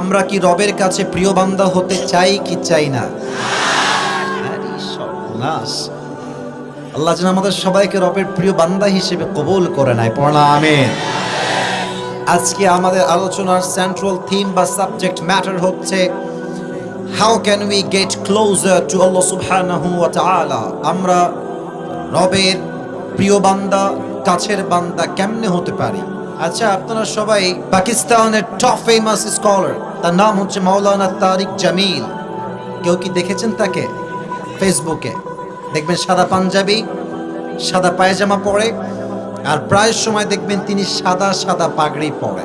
আমরা কি রবের কাছে প্রিয় বান্দা হতে চাই কি চাই না? আল্লাহ যেন আমাদের সবাইকে রবের প্রিয় বান্দা হিসেবে কবুল করে নেয়। পড়া আমেন। আজকে আমাদের আলোচনার সেন্ট্রাল থিম বা সাবজেক্ট ম্যাটার হচ্ছে how can we get closer to Allah সুবহানাহু ওয়া তাআলা আমরা রবের প্রিয় বান্দা, কাছের বান্দা কেমনে হতে পারি? আচ্ছা আপনারা সবাই পাকিস্তানের টপ ফেমাস স্কলার তার নাম হচ্ছে মাওলানা তারিক জামিল। কেউ কি দেখেছেন তাকে? ফেসবুকে। দেখবেন সাদা পাঞ্জাবি, সাদা পায়জামা পরে, আর প্রায় সময় দেখবেন তিনি সাদা সাদা পাগড়ি পরে।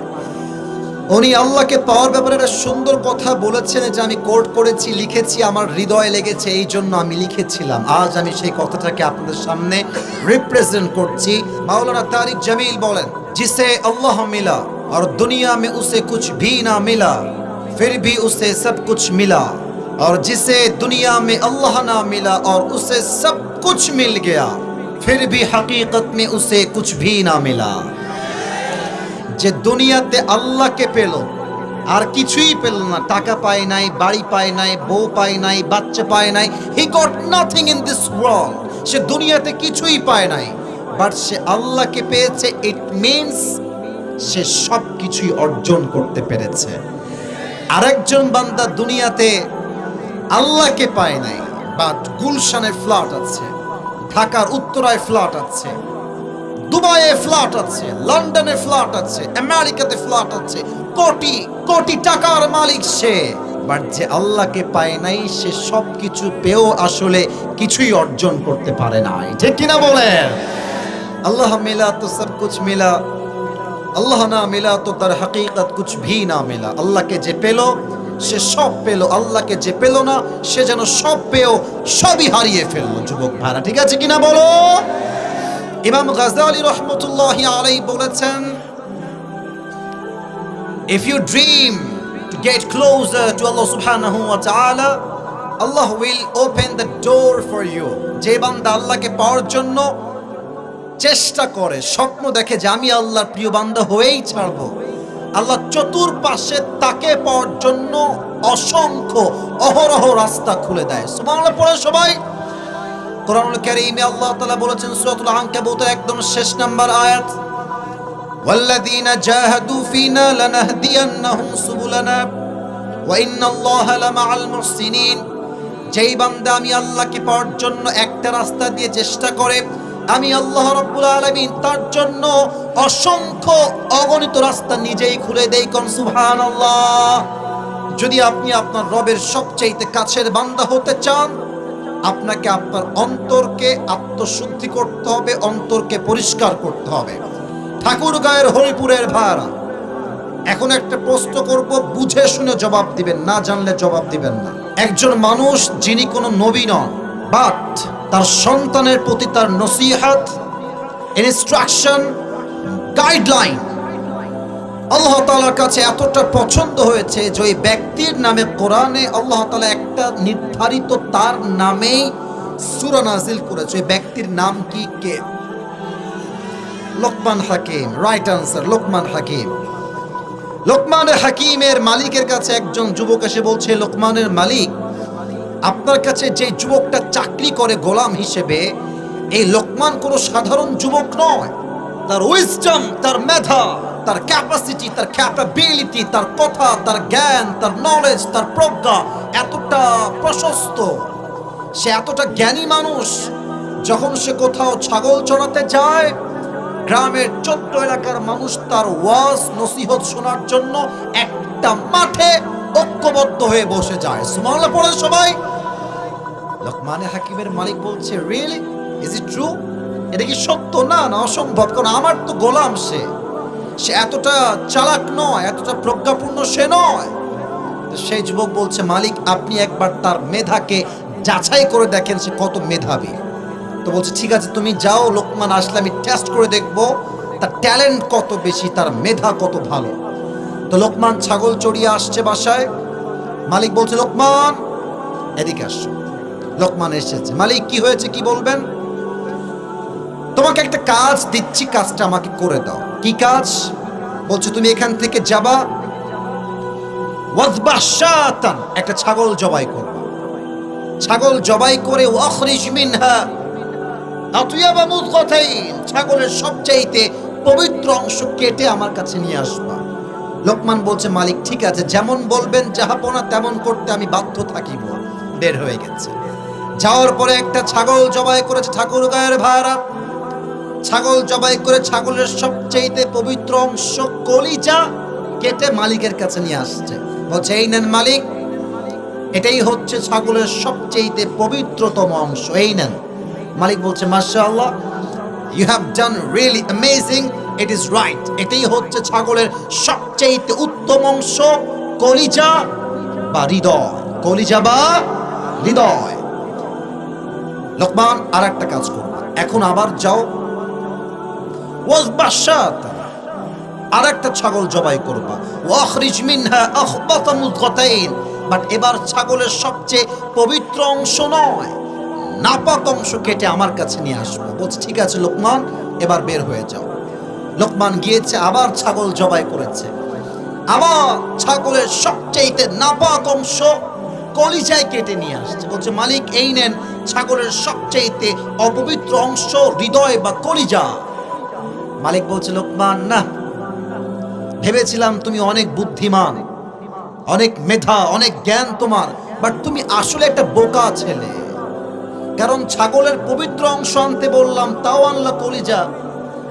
উনি আল্লাহকে পাওয়ার ব্যাপারে একটা সুন্দর কথা বলেছেন যে আমি কোর্ট করেছি, লিখেছি, আমার হৃদয় লেগেছে, এই জন্য আমি লিখেছিলাম। আজ আমি সেই কথাটাকে আপনাদের সামনে রিপ্রেজেন্ট করছি। মাওলানা তারিক জামিল বলেন, জিসে আল্লাহ মিলা, আর দুনিয়া মে উসে কুছ ভি না মিলা। फिर भी उसे सब कुछ मिला और जिसे दुनिया में अल्लाह ना मिला और उसे सब कुछ मिल गया फिर भी हकीकत में उसे कुछ भी ना मिला যে দুনিয়াতে আল্লাহকে পেল আর কিছুই পেল না টাকা পায় নাই বাড়ি পায় নাই বউ পায় নাই বাচ্চা পায় নাই he got nothing in this world সে দুনিয়াতে কিছুই পায় নাই বাট সে আল্লাহকে পেয়েছে ইট মিনস সে সব কিছুই অর্জন করতে পেরেছে আরেকজন বান্দা দুনিয়াতে আল্লাহকে পায় নাই বাট গুলশানে ফ্ল্যাট আছে, ঢাকার উত্তরায় ফ্ল্যাট আছে, দুবাইয়ে ফ্ল্যাট আছে, লন্ডনে ফ্ল্যাট আছে, আমেরিকাতে ফ্ল্যাট আছে, কোটি কোটি টাকার মালিক সে বাট যে আল্লাহকে পায় নাই, সে সব কিছু পেয়েও আসলে কিছুই অর্জন করতে পারে নাই। ঠিক কিনা বলেন? আল্লাহ মিলা তো সব কুছ মিলা আল্লাহ না মিলা তো তার হাকিকত কুছ ভি না মিলা। আল্লাহকে যে পেল, সে সব পেল। আল্লাহকে যে পেল না, সে যেন সব পেয়েও সবই হারিয়ে ফেলল। যুবক ভাড়া ঠিক আছে কিনা বলো? ইমাম গাজালি রহমতুল্লাহ আলাই বলেছেন, if you dream to get closer to Allah subhanahu wa ta'ala Allah will open the door for you. যে বান্দা আল্লাহকে পাওয়ার জন্য চেষ্টা করে স্বপ্ন দেখে যে আমি আল্লাহর প্রিয় বান্দা হয়েই ছাড়বো আল্লাহ চতুর্পাশে তাকে পাওয়ার জন্য অসংখ্য অহরহ রাস্তা খুলে দেয় সুবহানাল্লাহ পড়ে সবাই কোরআনুল কারীমে আল্লাহ তাআলা বলেছেন সূরাতুল আনকাবুতের একদম শেষ নাম্বার আয়াত والذين جاهدوا فينا لنهدينهم سبلنا وإن الله لمع المحسنين যেই বান্দা আমি আল্লাহকে পাওয়ার জন্য একটা রাস্তা দিয়ে চেষ্টা করে আমি আল্লাহ রাব্বুল আলামিন তার জন্য অসংখ্য অগণিত রাস্তা নিজেই খুলে দেই কোন সুবহানাল্লাহ। যদি আপনি আপনার রবের সবচাইতে কাছের বান্দা হতে চান, আপনাকে আপনার অন্তরকে আত্মশুদ্ধি করতে হবে, অন্তরকে পরিষ্কার করতে হবে। ঠাকুর গায়ের হরিপুরের ভাড়া। এখন একটা প্রশ্ন করব, বুঝে শুনে জবাব দিবেন, না জানলে জবাব দিবেন না। একজন মানুষ, যিনি কোনো নবী নন বাট তার সন্তানের প্রতি তার নসিহাত ইনস্ট্রাকশন গাইডলাইন আল্লাহ তালার কাছে এতটা পছন্দ হয়েছে যে ওই ব্যক্তির নামে কোরআনে আল্লাহ তালা একটা নির্ধারিত তার নামেই সুরা নাজিল করেছে। ওই ব্যক্তির নাম কি কে? Lokman Hakim right answer Lokman Hakim. লোকমানের হাকিমের মালিকের কাছে একজন যুবক এসে বলছে, লোকমানের মালিক আপনার কাছে যে যুবকটা চাকরি করে গোলাম হিসেবে, এই লোকমান কোনো সাধারণ যুবক নয়। তার উইজডম তার মেধা, তার ক্যাপাসিটি তার ক্যাপাবিলিটি তার কথা, তার জ্ঞান, তার নলেজ তার প্রজ্ঞা এতটা প্রশস্ত। সে এতটা জ্ঞানী মানুষ, যখন সে কোথাও ছাগল চড়াতে যায়, গ্রামের চোদ্দ এলাকার মানুষ তার ওয়াজ, নসিহত শোনার জন্য একটা মাঠে ঐক্যবদ্ধ হয়ে বসে যায়। সুমাল্লা পড়েন সবাই। লোকমানে হাকিমের মালিক বলছে রিয়েলি ইজ ইট ট্রু এটা কি সত্য? না না, অসম্ভব। কারণ আমার তো গোলাম সে। সে এতটা চালাক নয়, এতটা প্রজ্ঞাপূর্ণ সে নয়। সেই যুবক বলছে, মালিক, আপনি একবার তার মেধাকে যাচাই করে দেখেন সে কত মেধাবী। তো বলছে, ঠিক আছে, তুমি যাও, লোকমান আসলে আমি টেস্ট করে দেখব তার ট্যালেন্ট কত বেশি, তার মেধা কত ভালো। তো লোকমান ছাগল চড়িয়ে আসছে বাসায়। মালিক বলছে, লোকমান, এদিকে আসছো লোকমান এসেছে। মালিক, কি হয়েছে? কি বলবেন? তোমাকে একটা কাজ দিচ্ছি, কাজটা আমাকে করে দাও। কি কাজ? বলছো, তুমি এখান থেকে যাবা। একটা ছাগল জবাই করবা। ছাগল জবাই করে ছাগলের সবচাইতে পবিত্র অংশ কেটে আমার কাছে নিয়ে আসবা। লোকমান বলছে, মালিক, ঠিক আছে, যেমন বলবেন যাহাপনা তেমন করতে আমি বাধ্য থাকিব। বের হয়ে গেছে। যাওয়ার পরে একটা ছাগল জবাই করেছে ঠাকুর গায়ের ভাড়া। ছাগল জবাই করে ছাগলের সবচেয়ে পবিত্র অংশ কলিজা কেটে মালিকের কাছে নিয়ে আসছে। বলছে, এই নেন মালিক, এটাই হচ্ছে ছাগলের সবচেয়ে পবিত্রতম অংশ। এই নেন। মালিক বলছে, মাশাআল্লাহ you have done really amazing it is right এটাই হচ্ছে ছাগলের সবচেয়ে উত্তম অংশ, কলিজা বা হৃদয়। কলিজা বা হৃদয়। লোকমান আর একটা কাজ করবে এখন আবার যাও। আর একটা ছাগল জবাই করবা। বাট এবার ছাগলের সবচেয়ে পবিত্র অংশ নয়, নাপাক অংশ কেটে আমার কাছে নিয়ে আসব। বলছে, ঠিক আছে লোকমান, এবার বের হয়ে যাও। লোকমান গিয়েছে, আবার ছাগল জবাই করেছে। আবার ছাগলের সবচেয়ে নাপাক অংশ কলিজায় কেটে নিয়ে আসছে। বলছে, মালিক, এই নেন ছাগলের সবচেয়ে অপবিত্র অংশ, হৃদয় বা কলিজা। মালিক বলছে, লোকমান, না। ভেবেছিলাম তুমি অনেক বুদ্ধিমান, অনেক মেধা, অনেক জ্ঞান তোমার, বাট তুমি আসলে একটা বোকা ছেলে। কারণ ছাগলের পবিত্র অংশ আনতে বললাম, তাও আনলা কলিজা।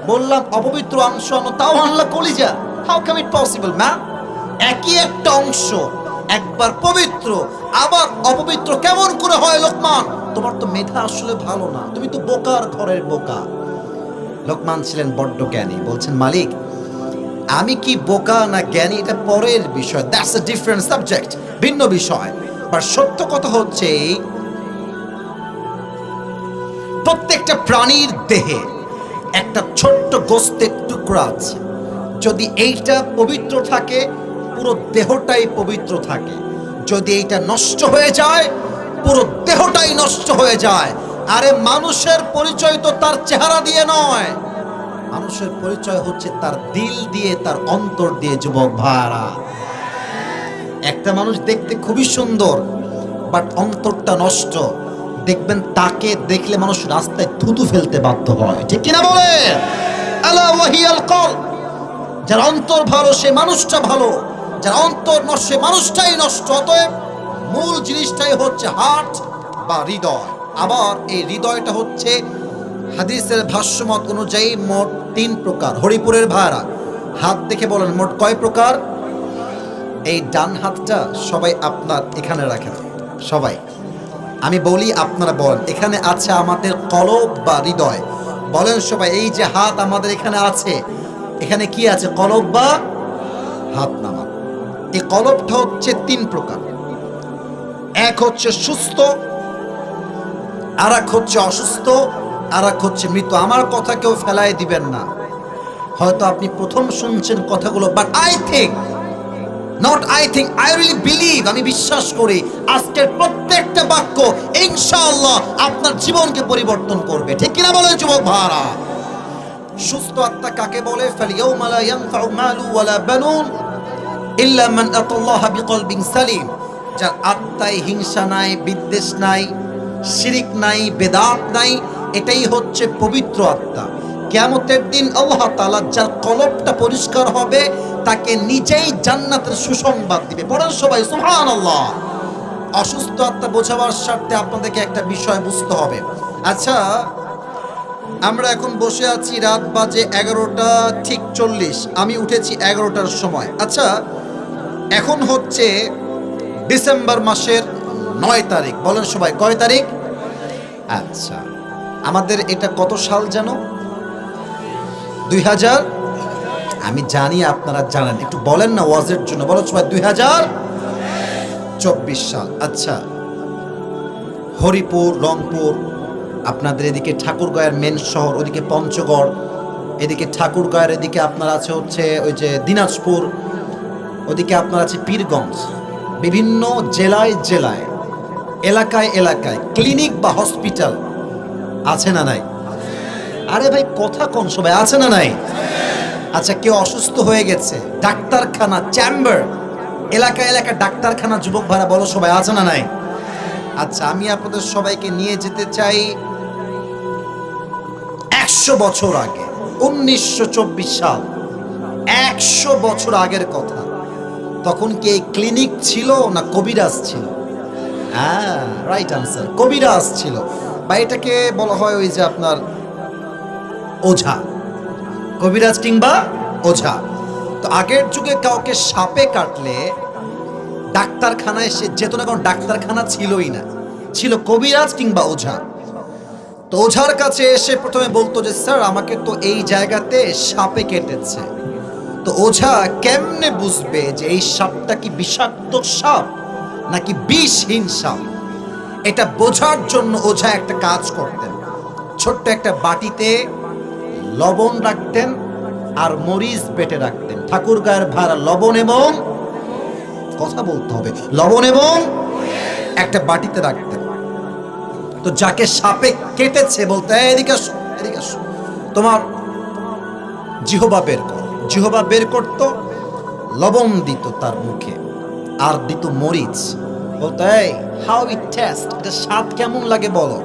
বললাম, অপবিত্র অংশ আনো, তাও আনলা কলিজা। How come it possible ma'am একই একটা অংশ, একবার পবিত্র আবার অপবিত্র কেমন করে হয় লোকমান? তোমার তো মেধা আসলে ভালো না। তুমি তো বোকার ঘরের বোকা। লোকমান ছিলেন বড্ড জ্ঞানী। বলছেন, মালিক, আমি কি বোকা না জ্ঞানী? এটা পরের বিষয়। দ্যাটস এ ডিফারেন্ট সাবজেক্ট ভিন্ন বিষয়। আর সত্য কথা হচ্ছে প্রত্যেকটা প্রাণীর দেহে একটা ছোট্ট গোস্তের টুকরা আছে। যদি এইটা পবিত্র থাকে, পুরো দেহটাই পবিত্র থাকে। যদি এইটা নষ্ট হয়ে যায়, পুরো দেহটাই নষ্ট হয়ে যায়। আরে মানুষের পরিচয় তো তার চেহারা দিয়ে নয়। মানুষের পরিচয় হচ্ছে তার দিল দিয়ে, তার অন্তর দিয়ে, যুবক ভাড়া একটা মানুষ দেখতে খুবই সুন্দর, বাট অন্তরটা নষ্ট। দেখবেন তাকে দেখলে মানুষ রাস্তায় থুতু ফেলতে বাধ্য হয়। ঠিক কিনা বলে আলা ওয়াহিয়াল কল। যার অন্তর ভালো, সে মানুষটা ভালো। যার অন্তর নষ্ট মানুষটাই নষ্ট, অতএব মূল জিনিসটাই হচ্ছে হার্ট বা হৃদয়। আবার এই হৃদয়টা হচ্ছে হাদিসের ভাষ্যমত অনুযায়ী মোট তিন প্রকার। হরিপুরের ভাড়া, হাত দেখে বলেন মোট কয় প্রকার? এই ডান হাতটা সবাই আপনার এখানে রাখেন। সবাই, আমি বলি আপনারা বলেন, এখানে আছে আমাদের কলব বা হৃদয়। বলেন সবাই, এই যে হাত আমাদের এখানে আছে, এখানে কি আছে? কলব বা হাত নামা। এই কলবটা হচ্ছে তিন প্রকার। এক হচ্ছে সুস্থ আর এক হচ্ছে অসুস্থ আর এক হচ্ছে মৃত। আমার কথা কেউ ফেলায় দিবেন না। হয়তো আপনি প্রথম শুনছেন কথাগুলো but I think not I think I really believe আমি বিশ্বাস করি আজকের প্রত্যেকটা বাক্য ইনশাআল্লাহ আপনার জীবনকে পরিবর্তন করবে। ঠিক কিনা বলেন যুবক ভাড়া সুস্থ আত্মা কাকে বলে? ফালিয়াউমা লা ইয়ানফাউ মালু ওয়ালা বানুন। ইল্লা মান আতাল্লাহ বিকলবিন সালিম। যার আত্মায় হিংসা নাই, বিদ্বেষ নাই, শিরিক নাই, বেদাত নাই, এটাই হচ্ছে পবিত্র আত্মা। কেয়ামতের দিন আল্লাহ তাআলা যার কলবটা পরিষ্কার হবে, তাকে নিজেই জান্নাতের সুসংবাদ দিবে। পড়েন সবাই, সুবহানাল্লাহ। অসুস্থ আত্মা বোঝাবার স্বার্থে আপনাদেরকে একটা বিষয় বুঝতে হবে। আচ্ছা আমরা এখন বসে আছি রাত বাজে এগারোটা ঠিক চল্লিশ। আমি উঠেছি এগারোটার সময়। আচ্ছা এখন হচ্ছে ডিসেম্বর মাসের নয় তারিখ। বলেন সবাই, কয় তারিখ? আচ্ছা আমাদের এটা কত সাল যেন দুই হাজার? আমি জানি, আপনারা জানেন। একটু বলেন না ওয়াজের জন্য। বলেন সবাই, দুই হাজার চব্বিশ সাল। আচ্ছা হরিপুর, রংপুর, আপনাদের এদিকে ঠাকুরগাঁয়ের মেন শহর, ওদিকে পঞ্চগড়, এদিকে ঠাকুরগাঁয়ের এদিকে আপনার আছে হচ্ছে ওই যে দিনাজপুর ওদিকে আপনার আছে পীরগঞ্জ। বিভিন্ন জেলায় জেলায়, এলাকায় এলাকায়, ক্লিনিক বা হসপিটাল আছে না নাই? আরে ভাই, কথা কোন সবাই? আছে না নাই? আচ্ছা কেউ অসুস্থ হয়ে গেছে, ডাক্তারখানা চেম্বার এলাকা এলাকা ডাক্তারখানা, যুবক ভাড়া, বলো সবাই, আছে না নাই? আচ্ছা আমি আপনাদের সবাইকে নিয়ে যেতে চাই একশো বছর আগে, উনিশশো চব্বিশ সাল, একশো বছর আগের কথা। তখন কি এই ক্লিনিক ছিল না কবিরাজ ছিল? হ্যাঁ রাইট আনসার কবিরাজ ছিল। বা এটাকে বলা হয় ওই যে আপনার ওঝা। কবিরাজ কিংবা ওঝা। তো আগের যুগে কাউকে সাপে কাটলে ডাক্তারখানায় সে যেত না, কারণ ডাক্তারখানা ছিলই না। ছিল কবিরাজ কিংবা ওঝা। তো ওঝার কাছে এসে প্রথমে বলতো যে, স্যার, আমাকে তো এই জায়গাতে সাপে কেটেছে। তো ওঝা কেমনে বুঝবে যে এই সাপটা কি বিষাক্ত সাপ নাকি বিষহীন সাপ? এটা বোঝার জন্য ওঝা একটা কাজ করতেন। ছোট্ট একটা বাটিতে লবণ রাখতেন আর মরিচ বেটে রাখতেন। ঠাকুর গায়ের ভাড়া লবণ এবং কথা বলতে হবে। লবণ এবং একটা বাটিতে রাখতেন। তো যাকে সাপে কেটেছে বলতে এদিকে এদিকে তোমার জিহবা বের কর। জিহবা বের করতো, লবণ দিত তার মুখে, আর দিত মরিচ। বলতো এই হাউ ইট টেস্ট এটা স্বাদ কেমন লাগে বলো?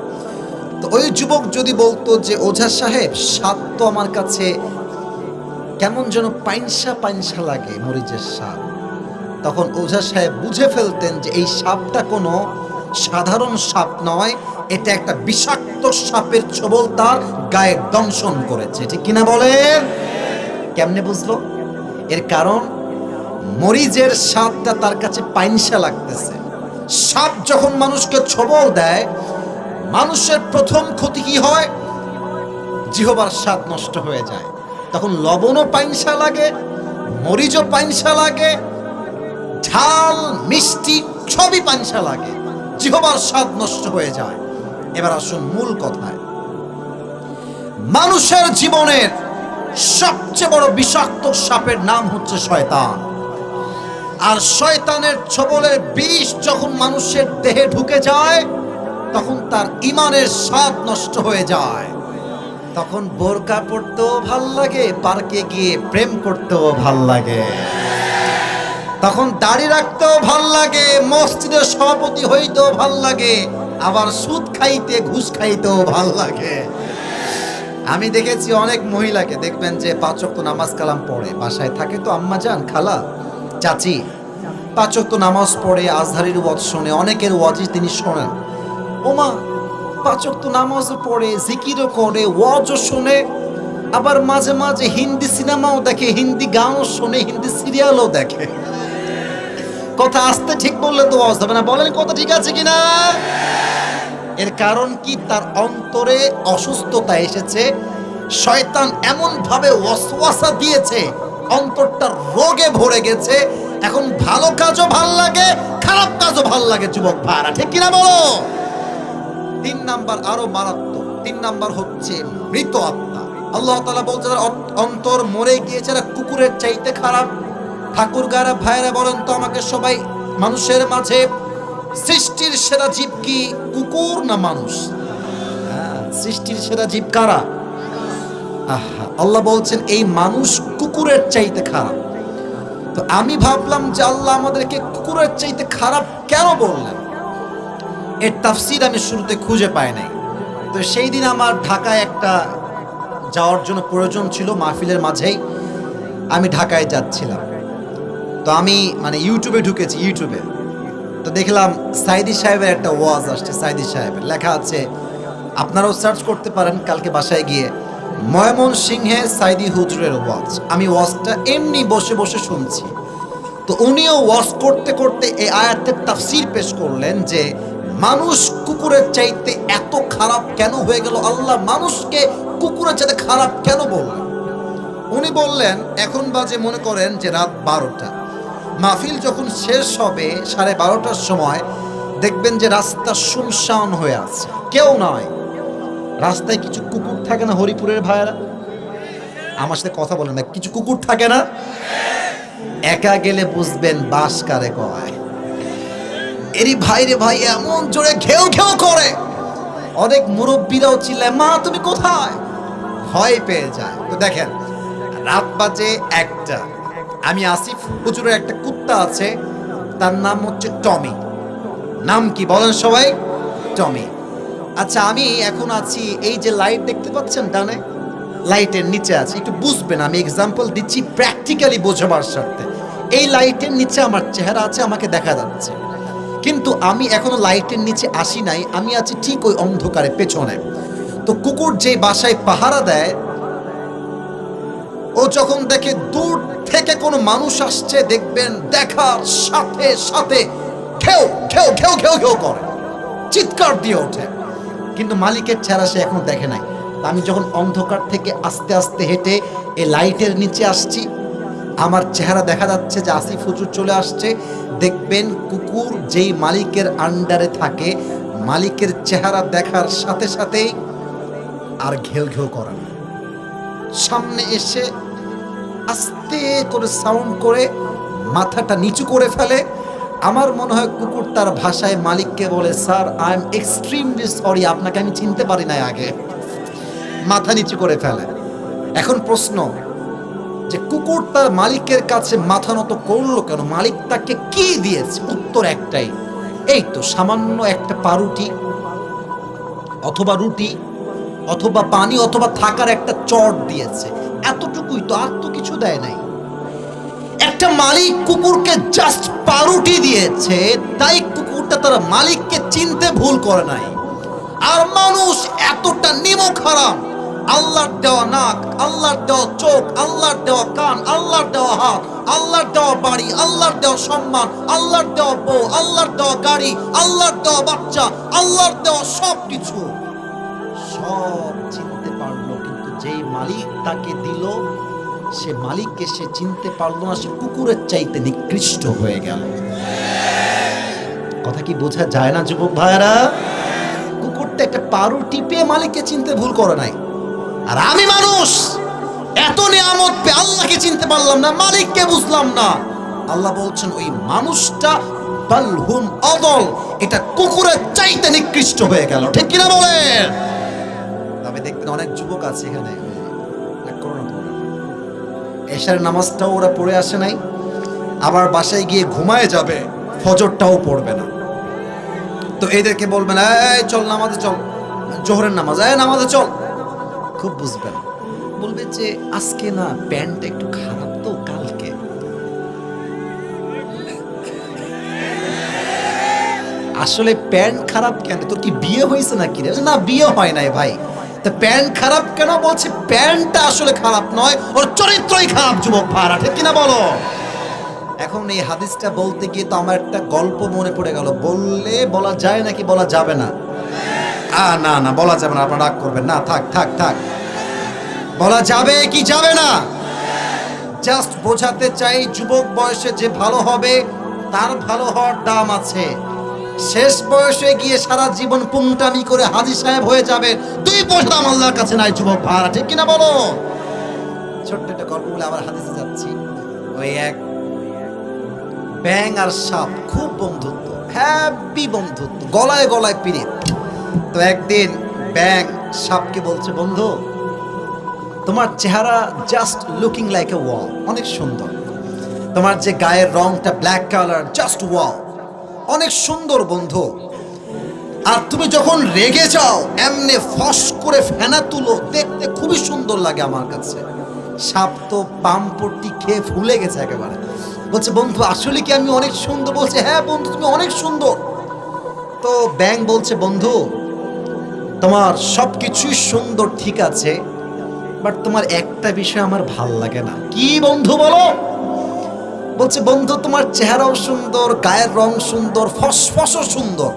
তো ওই যুবক যদি বলতো যে, ওঝা সাহেব, স্বাদ তো আমার কাছে কেমন যেন পাইনসা পাইনসা লাগে মরিচের স্বাদ। তখন ওঝা সাহেব বুঝে ফেলতেন যে, এই সাপটা কোনো সাধারণ সাপ নয়, এটা একটা বিষাক্ত সাপের ছবল তার গায়ে দংশন করেছে। ঠিক কিনা বলেন? কেমনে বুঝলো? এর কারণ, মরিচের স্বাদটা তার কাছে পাইনসা লাগতেছে। সাপ যখন মানুষকে ছবল দেয়, মানুষের প্রথম ক্ষতি কি হয়? জিহবার স্বাদ নষ্ট হয়ে যায়। তখন লবণও পাইনসা লাগে, মরিচও পাইনসা লাগে, ঝাল, মিষ্টি সবই পানসা লাগে। জিহবার স্বাদ নষ্ট হয়ে যায়। এবার আসুন মূল কথায়। মানুষের জীবনের সবচেয়ে বড় বিষাক্ত সাপের নাম হচ্ছে শয়তান। আর শয়তানের ছবলের বিষ যখন মানুষের দেহে ঢুকে যায়, তখন তার ইমানের স্বাদ নষ্ট হয়ে যায়। তখন বোরকা পড়তেও ভালো লাগে, পার্কে গিয়ে প্রেম করতেও ভালো লাগে। তখন দাড়ি রাখতেও ভালো লাগে, মসজিদের সভাপতি হইতেও ভালো লাগে, আবার সুদ খাইতে, ঘুষ খাইতেও ভালো লাগে। আমি দেখেছি অনেক মহিলাকে দেখবেন যে পাঁচ ওয়াক্ত নামাজ কালাম পড়ে, বাসায় থাকে তো আম্মা যান, খালা, চাচি। পাঁচ ওয়াক্ত নামাজ পড়ে আজহারির ওয়াজ শোনে, অনেকের ওয়াজই তিনি শোনেন। ওমা, পাঁচ ওয়াক্ত নামাজও পড়ে, জিকিরও করে, ওয়াজও শোনে, আবার মাঝে মাঝে হিন্দি সিনেমাও দেখে, হিন্দি গানও শোনে, হিন্দি সিরিয়ালও দেখে। কথা আসতে ঠিক বললে তো ওয়াজ হবে না। বলেন কথা ঠিক আছে কিনা? এর কারণ কি? তার অন্তরে অসুস্থতা এসেছে। শয়তান এমন ভাবে ওয়াসওয়াসা দিয়েছে, অন্তরটা রোগে ভরে গেছে। এখন ভালো কাজও ভালো লাগে, খারাপ কাজও ভালো লাগে, যুবক ভাইরা, ঠিক কিনা বলো? তিন নাম্বার আরও মারাত্মক, তিন নাম্বার হচ্ছে মৃত আত্মা। আল্লাহ তাআলা বলছে অন্তর মরে গিয়েছে কুকুরের চাইতে খারাপ। ঠাকুর গারা ভাইরা বলেন তো আমাকে সবাই, মানুষের মাঝে সৃষ্টির সেরা জীব কি কুকুর না মানুষ? হ্যাঁ, সৃষ্টির সেরা জীব কারা? আহা, আল্লাহ বলছেন এই মানুষ কুকুরের চাইতে খারাপ। তো আমি ভাবলাম যে আল্লাহ আমাদেরকে কুকুরের চাইতে খারাপ কেন বললেন? এর তাফসির আমি শুরুতে খুঁজে পাই নাই। তো সেই দিন আমার ঢাকায় একটা যাওয়ার জন্য প্রয়োজন ছিল মাহফিলের মাঝেই। আমি ঢাকায় যাচ্ছিলাম। তো আমি মানে ইউটিউবে ঢুকেছি ইউটিউবে। তো দেখলাম সাইদি সাহেবের একটা ওয়াজ আসছে, সাইদি সাহেবের। লেখা আছে, আপনারাও সার্চ করতে পারেন, কালকে বাসায় গিয়ে ময়মন সিংহে সাইদি হুজুরের ওয়াজ। আমি ওয়াজটা এমনি বসে বসে শুনছি। তো উনিও ওয়াজ করতে করতে এই আয়াতের তাফসির পেশ করলেন যে, মানুষ কুকুরের চাইতে এত খারাপ কেন হয়ে গেল? আল্লাহ মানুষকে কুকুরের চাইতে খারাপ কেন বললেন? উনি বললেন, এখন বাজে মনে করেন যে রাত বারোটা। মাহফিল যখন শেষ হবে সাড়ে বারোটার সময়, দেখবেন যে রাস্তা শুনশান হয়ে আছে। কেউ নয় রাস্তায় কিছু কুকুর থাকে না হরিপুরের ভাইয়েরা? আমার সাথে কথা বলেন না, কিছু কুকুর থাকে না? একা গেলে বুঝবেন বাস কারে কয়। এরই ভাই রে ভাই এমন জোরে ঘেউ ঘেউ করে। অনেক মুরব্বীরাও চিল্লায়, মা, তুমি কোথায়? ভয় পেয়ে যায়। তো দেখেন, রাত বাজে একটা। আমি আসিফ, হুজুরের একটা কুত্তা আছে, তার নাম হচ্ছে টমি। নাম কি বলেন সবাই? টমি। আচ্ছা আমি এখন আছি, এই যে লাইট দেখতে পাচ্ছেন ডানে? লাইটের নিচে আছে, একটু বুঝবেন, আমি এক্সাম্পল দিচ্ছি প্র্যাকটিক্যালি বোঝাবার স্বার্থে এই লাইটের নিচে আমার চেহারা আছে, আমাকে দেখা যাচ্ছে। কিন্তু আমি এখনও লাইটের নিচে আসি নাই, আমি আছি ঠিক ওই অন্ধকারে পেছনে। তো কুকুর যে বাসায় পাহারা দেয়, ও যখন দেখে দূর থেকে কোনো মানুষ আসছে, দেখবেন দেখার সাথে সাথে খেও খেও খেও খেও খেও করে। চিৎকার দিয়ে ওঠে। কিন্তু মালিকের চেহারা সে এখনও দেখে নাই। আমি যখন অন্ধকার থেকে আস্তে আস্তে হেঁটে এই লাইটের নিচে আসছি, আমার চেহারা দেখা যাচ্ছে যে আসিফ হুজুর চলে আসছে। দেখবেন কুকুর যেই মালিকের আন্ডারে থাকে, মালিকের চেহারা দেখার সাথে সাথেই আর ঘেউ ঘেউ করে সামনে এসে আস্তে করে সাউন্ড করে মাথাটা নিচু করে ফেলে। আমার মনে হয় কুকুর তার ভাষায় মালিককে বলে, sir I am extremely sorry আপনাকে আমি চিনতে পারি না আগে। মাথা নিচু করে ফেলে। এখন প্রশ্ন, যে কুকুর তার মালিকের কাছে মাথা নত করল কেন? মালিক তাকে কি দিয়েছে? উত্তর একটাই, এই তো সামান্য একটা পাউরুটি অথবা রুটি, অথবা পানি, অথবা থাকার একটা চট দিয়েছে। এতটুকুই তো আর তো কিছু দেয় নাই একটা মালিক কুকুরকে জাস্ট পাউরুটি দিয়েছে তাই কুকুরটা তার মালিককে চিনতে ভুল করে নাই আর মানুষ এতটা নিমক হারাম আল্লাহর দেওয়া নাক আল্লাহর দেওয়া চোখ আল্লাহর দেওয়া কান আল্লাহর দেওয়া হাত আল্লাহর দেওয়া বাড়ি আল্লাহর দেওয়া সম্মান আল্লাহর দেওয়া বউ আল্লাহর দেওয়া গাড়ি আল্লাহর দেওয়া বাচ্চা আল্লাহর দেওয়া সব কিছু সব চিনতে মালিক তাকে দিল। সে মালিককে সে চিনতে পারল না, সে কুকুরের চাইতে নিকৃষ্ট হয়ে গেল। কথা কি বোঝা যায় না, যুবক ভাইরা কুকুরটা একটা পারু টিপে মালিককে চিনতে ভুল করে নাই। আর আমি মানুষ, এত নিয়ামত পেয়ে আল্লাহকে চিনতে পারলাম না, মালিককে বুঝলাম না। আল্লাহ বলছেন, ওই মানুষটা বালহুম অদল, এটা কুকুরের চাইতে নিকৃষ্ট হয়ে গেল। ঠিক কিনা বলেন? তবে দেখবেন অনেক যুবক আছে এখানে। রাগ। এশার নামাজটাও ওরা পড়ে আসে নাই, আবার বাসায় গিয়ে ঘুমায় যাবে, ফজরটাও পড়বে না। তো এদেরকে বলবেন এই চল নামাজে চল, জোহরের নামাজ, এই নামাজে চল। খুব বুঝবেন। বলবে যে, আজকে না প্যান্ট একটু খারাপ তো, কালকে। আসলে প্যান্ট খারাপ কেন? তোর কি বিয়ে হয়েছে নাকি রে? না, বিয়ে হয় নাই ভাই। তা প্যান্ট খারাপ কেন? বলছে, প্যান্টটা আসলে খারাপ নয়, ওর চরিত্রই খারাপ, যুবক ভাড়া ঠিক কিনা বলো? এখন এই হাদিসটা বলতে গিয়ে তো আমার একটা গল্প মনে পড়ে গেল। বললে বলা যায় নাকি বলা যাবে না? আ, না না, বলা যাবে না, আপনারা রাগ করবেন। না, থাক থাক থাক। বলা যাবে কি যাবে না? জাস্ট বোঝাতে চাই, যুবক বয়সে যে ভালো হবে, তার ভালো হওয়ার দাম আছে। শেষ বয়সে গিয়ে সারা জীবন পুংটামি করে হাজি সাহেব হয়ে যাবে। দুই পয়সা আল্লাহর কাছে নাই, যুবক ভাড়া ঠিক কিনা বলো? ছোট্ট একটা গল্প বলে আবার হাদিসে যাচ্ছি। ওই এক ব্যাং আর সাপ খুব বন্ধুত্ব হ্যাপি বন্ধুত্ব, গলায় গলায় পিরিত তো একদিন ব্যাং সাপকে বলছে, বন্ধু, তোমার চেহারা just looking like a wall অনেক সুন্দর। তোমার যে গায়ের রংটা ব্ল্যাক কালার জাস্ট ওয়াল অনেক সুন্দর বন্ধু। আর তুমি যখন রেগে যাও, এমনি ফস করে ফেনা তুলো, দেখতে খুবই সুন্দর লাগে আমার কাছে। সাপ তো পাম্পটি খেয়ে ফুলে গেছে একেবারে। বলছে, বন্ধু, আসলে কি আমি অনেক সুন্দর? বলছে হ্যাঁ বন্ধু, তুমি অনেক সুন্দর। তো ব্যাং বলছে, বন্ধু, তোমার সব কিছুই সুন্দর ঠিক আছে, বাট তোমার একটা বিষয় আমার ভালো লাগে না। কি বন্ধু বলো? বলছে, বন্ধু, তোমার চেহারাও সুন্দর, গায়ের রং সুন্দর ফসফসও সুন্দর।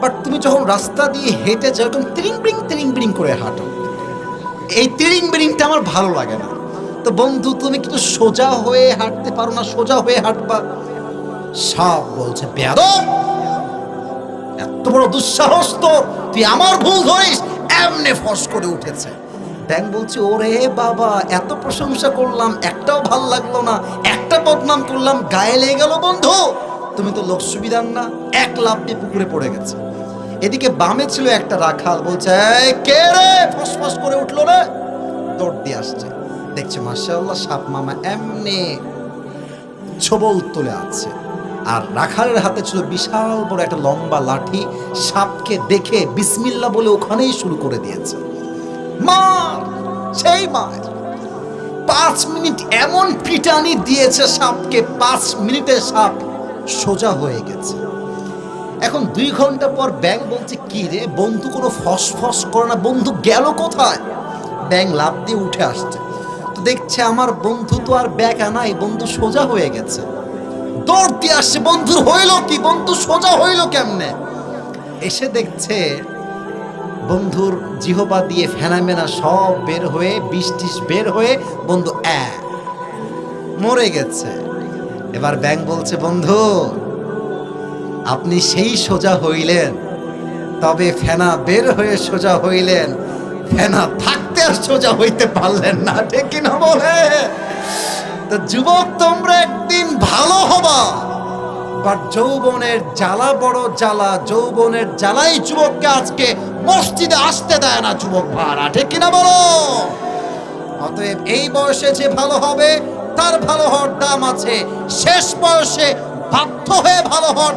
বাট তুমি যখন রাস্তা দিয়ে হেঁটে যাও এরকম তিরিং বিরিং তিরিং বিরিং করে হাঁটো। এই তিরিং বিরিংটা আমার ভালো লাগে না। তো বন্ধু, তুমি কিন্তু সোজা হয়ে হাঁটতে পারো না, সোজা হয়ে হাঁটবা। সাপ বলছে, বেয়াদব! এত বড় দুঃসাহস তো তুই আমার ভুল ধরিস, এমনে ফস করে উঠেছে। ব্যাং বলছে, ওরে বাবা, এত প্রশংসা করলাম, একটাও ভালো লাগল না। একটা বদনাম করলাম, গায়ে লেগে গেল বন্ধু। তুমি তো লোক সুবিধার না, এক লাভ দিয়ে পুকুরে পড়ে গেছে। এদিকে বামে ছিল একটা রাখাল, বলছে কে রে? ফসফস করে উঠল রে দৌড় দিয়ে আসছে। দেখছে মার্শাল্লাহ সাপ মামা এমনি ছবল তুলে আছে আর রাখালের হাতে ছিল বিশাল বড় একটা লম্বা লাঠি, সাপকে দেখে বিসমিল্লা বলে ওখানেই শুরু করে দিয়েছে। মার, সেই মার। পাঁচ মিনিট এমন পিটানি দিয়েছে সাপকে, পাঁচ মিনিটে সাপ সোজা হয়ে গেছে। এখন দুই ঘণ্টা পর ব্যাং বলছে, কি রে, বন্ধু কোনো ফস ফস করে না, বন্ধু গেল কোথায়? ব্যাং লাভ দিয়ে উঠে আসছে। তো দেখছে আমার বন্ধু তো আর ব্যাগ আনাই, বন্ধু সোজা হয়ে গেছে। দৌড় দিয়ে আসছে বন্ধুর হইল কি? বন্ধু সোজা হইল কেমনে? এসে দেখছে বন্ধুর জিহবা দিয়ে ফেনামেনা সব বের হয়ে বিষ টিস বের হয়ে বন্ধু মরে গেছে। এবার ব্যাং বলছে, বন্ধু, আপনি সেই সোজা হইলেন, তবে ফেনা বের হয়ে সোজা হইলেন, ফেনা থাকতে আর সোজা হইতে পারলেন না, ঠিক কিনা বলে? তো যুবক, তোমরা একদিন ভালো হবা। বাট যৌবনের জ্বালা, বড় জ্বালা, যৌবনের জ্বালাই যুবককে আজকে মসজিদে আসতে দেয় না যুবক ভাড়া, ঠিক কিনা বলো? অতএব এই বয়সে যে ভালো হবে, তার ভালো হওয়ার দাম আছে। শেষ বয়সে বাধ্য হয়ে ভালো হওয়ার